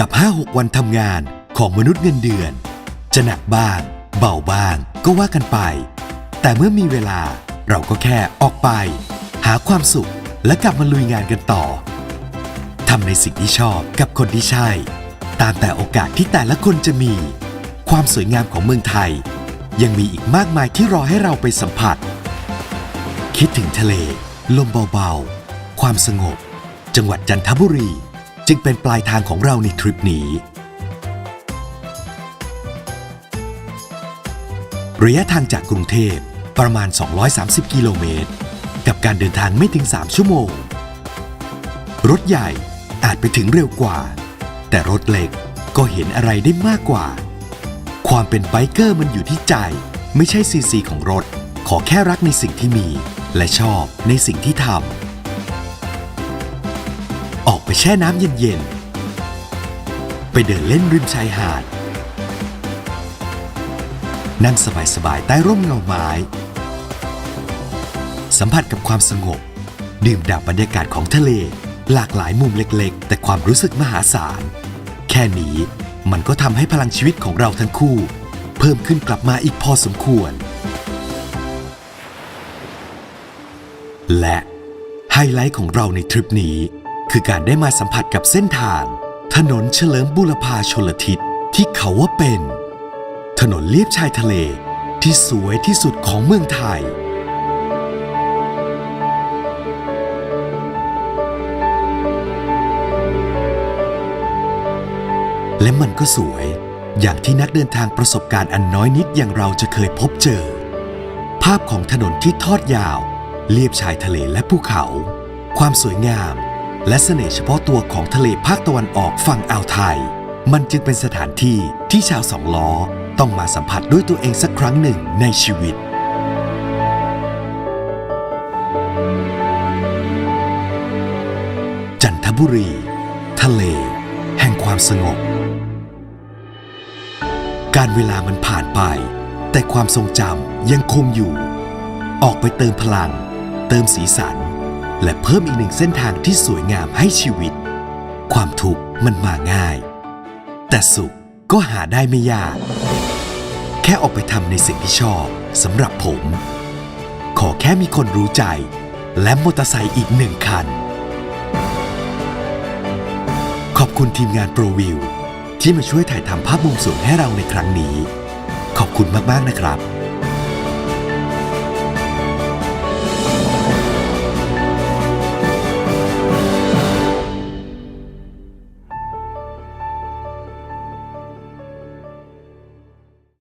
กับ 5-6 วันทำงานของมนุษย์เงินเดือน จะหนักบ้าง เบาบ้างก็ว่ากันไป แต่เมื่อมีเวลาเราก็แค่ออกไป หาความสุขและกลับมาลุยงานกันต่อทำในสิ่งที่ชอบกับคนที่ใช่ ตามแต่โอกาสที่แต่ละคนจะมี ความสวยงามของเมืองไทย ยังมีอีกมากมายที่รอให้เราไปสัมผัส คิดถึงทะเล ลมเบาๆ ความสงบ จังหวัดจันทบุรี จึงเป็นปลายทางของเราในทริปนี้ ระยะทางจากกรุงเทพประมาณ 230 กิโลเมตร กับการเดินทางไม่ถึง 3 ชั่วโมง รถใหญ่อาจไปถึงเร็วกว่า แต่รถเล็กก็เห็นอะไรได้มากกว่า ความเป็นไบเกอร์มันอยู่ที่ใจ ไม่ใช่ซีซีของรถ ขอแค่รักในสิ่งที่มี และชอบในสิ่งที่ทำ แช่น้ำเย็นๆ ไปเดินเล่นริมชายหาด นั่งสบายๆ ใต้ร่มเงาไม้ สัมผัสกับความสงบ ดื่มด่ำบรรยากาศของทะเล หลากหลายมุมเล็กๆ แต่ความรู้สึกมหาศาล แค่นี้มันก็ทำให้พลังชีวิตของเราทั้งคู่ เพิ่มขึ้นกลับมาอีกพอสมควร และไฮไลท์ของเราในทริปนี้ คือการได้มาสัมผัสกับเส้นทาง ถนนเฉลิมบูรพาชลทิศที่เขาว่าเป็น ถนนเลียบชายทะเลที่สวยที่สุดของเมืองไทย และมันก็สวยอย่างที่นักเดินทางประสบการณ์อันน้อยนิดอย่างเราจะเคยพบเจอ ภาพของถนนที่ทอดยาว เลียบชายทะเลและภูเขา ความสวยงาม และเสน่ห์เฉพาะตัวของทะเลภาคตะวันออกฝั่งอ่าวไทย มันจึงเป็นสถานที่ที่ชาวสองล้อต้องมาสัมผัสด้วยตัวเองสักครั้งหนึ่งในชีวิต จันทบุรี ทะเล แห่งความสงบ การเวลามันผ่านไป แต่ความทรงจำยังคงอยู่ ออกไปเติมพลัง เติมสีสัน และเพิ่มอีกหนึ่งเส้นทางที่สวยงามให้ชีวิต ความทุกข์มันมาง่าย แต่สุขก็หาได้ไม่ยาก แค่ออกไปทำในสิ่งที่ชอบสำหรับผม ขอแค่มีคนรู้ใจ และมอเตอร์ไซค์อีกหนึ่งคัน ขอบคุณทีมงานโปรวิวที่มาช่วยถ่ายทำภาพมุมสูงให้เราในครั้งนี้ ขอบคุณมาก ๆ นะครับ